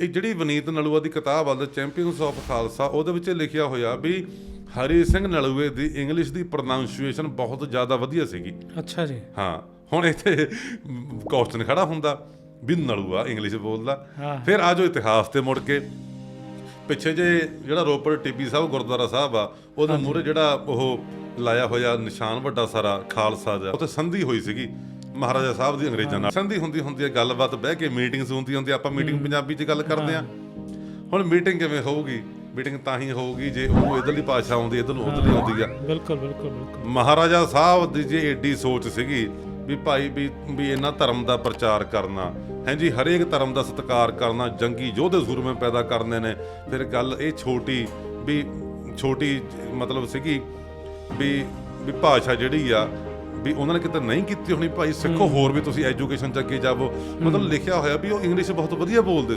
ਇਹ ਜਿਹੜੀ ਵਨੀਤ ਨਲੂਆ ਦੀ ਕਿਤਾਬ ਆ ਦ ਚੈਂਪੀਅਨਸ ਆਫ ਖਾਲਸਾ ਉਹਦੇ ਵਿੱਚ ਲਿਖਿਆ ਹੋਇਆ ਵੀ ਹਰੀ ਸਿੰਘ ਨਲੂਏ ਦੀ ਇੰਗਲਿਸ਼ ਦੀ ਪ੍ਰੋਨਾਂਸੀਏਸ਼ਨ ਬਹੁਤ ਜ਼ਿਆਦਾ ਵਧੀਆ ਸੀਗੀ। ਅੱਛਾ ਜੀ। ਹਾਂ ਹੁਣ ਇੱਥੇ ਕੁਐਸਚਨ ਖੜਾ ਹੁੰਦਾ ਵੀ ਨਲੂਆ ਇੰਗਲਿਸ਼ ਬੋਲਦਾ। ਫਿਰ ਆਜੋ ਇਤਿਹਾਸ ਤੇ ਮੁੜ ਕੇ। ਪਿੱਛੇ ਜੇ ਜਿਹੜਾ ਰੋਪੜ ਟਿੱਬੀ ਸਾਹਿਬ ਗੁਰਦੁਆਰਾ ਸਾਹਿਬ ਆ ਉਹਦੇ ਮੂਹਰੇ ਜਿਹੜਾ ਉਹ ਲਾਇਆ ਹੋਇਆ ਨਿਸ਼ਾਨ ਵੱਡਾ ਸਾਰਾ ਖਾਲਸਾ ਦਾ ਉੱਥੇ ਸੰਧੀ ਹੋਈ ਸੀਗੀ। ਮਹਾਰਾਜਾ ਸਾਹਿਬ ਦੀ ਅੰਗਰੇਜ਼ਾਂ ਨਾਲ ਸੰਧੀ ਹੁੰਦੀ ਹੁੰਦੀ ਹੈ ਗੱਲਬਾਤ ਬਹਿ ਕੇ ਮੀਟਿੰਗਸ ਹੁੰਦੀ ਹੁੰਦੀ ਆਪਾਂ ਮੀਟਿੰਗ ਪੰਜਾਬੀ 'ਚ ਗੱਲ ਕਰਦੇ ਆ। ਹੁਣ ਮੀਟਿੰਗ ਕਿਵੇਂ ਹੋਊਗੀ? ਮੀਟਿੰਗ ਤਾਂ ਹੀ ਹੋਊਗੀ ਜੇ ਉਹਨੂੰ ਇਧਰਲੀ ਭਾਸ਼ਾ ਆਉਂਦੀ ਇਧਰ ਨੂੰ ਉਧਰਲੀ ਆਉਂਦੀ ਆ। ਬਿਲਕੁਲ ਬਿਲਕੁਲ ਬਿਲਕੁਲ। ਮਹਾਰਾਜਾ ਸਾਹਿਬ ਦੀ ਜੇ ਏਡੀ ਸੋਚ ਸੀਗੀ ਵੀ ਭਾਈ ਵੀ ਵੀ ਇਹਨਾਂ ਧਰਮ ਦਾ ਪ੍ਰਚਾਰ ਕਰਨਾ ਹੈ ਜੀ ਹਰੇਕ ਧਰਮ ਦਾ ਸਤਿਕਾਰ ਕਰਨਾ ਜੰਗੀ ਯੋਧੇ ਸੂਰਮੇ ਪੈਦਾ ਕਰਨੇ ਨੇ ਫਿਰ ਗੱਲ ਇਹ ਛੋਟੀ ਵੀ ਛੋਟੀ ਮਤਲਬ ਸੀਗੀ ਵੀ ਵੀ ਭਾਸ਼ਾ ਜਿਹੜੀ ਆ ਵੀ ਉਹਨਾਂ ਨੇ ਕਿਤੇ ਨਹੀਂ ਕੀਤੀ ਹੋਣੀ ਭਾਈ ਸਿੱਖੋ ਹੋਰ ਵੀ ਤੁਸੀਂ ਐਜੂਕੇਸ਼ਨ ਚ ਅੱਗੇ ਜਾਵੋ। ਮਤਲਬ ਲਿਖਿਆ ਹੋਇਆ ਵੀ ਉਹ ਇੰਗਲਿਸ਼ ਬਹੁਤ ਵਧੀਆ ਬੋਲਦੇ ਸੀ।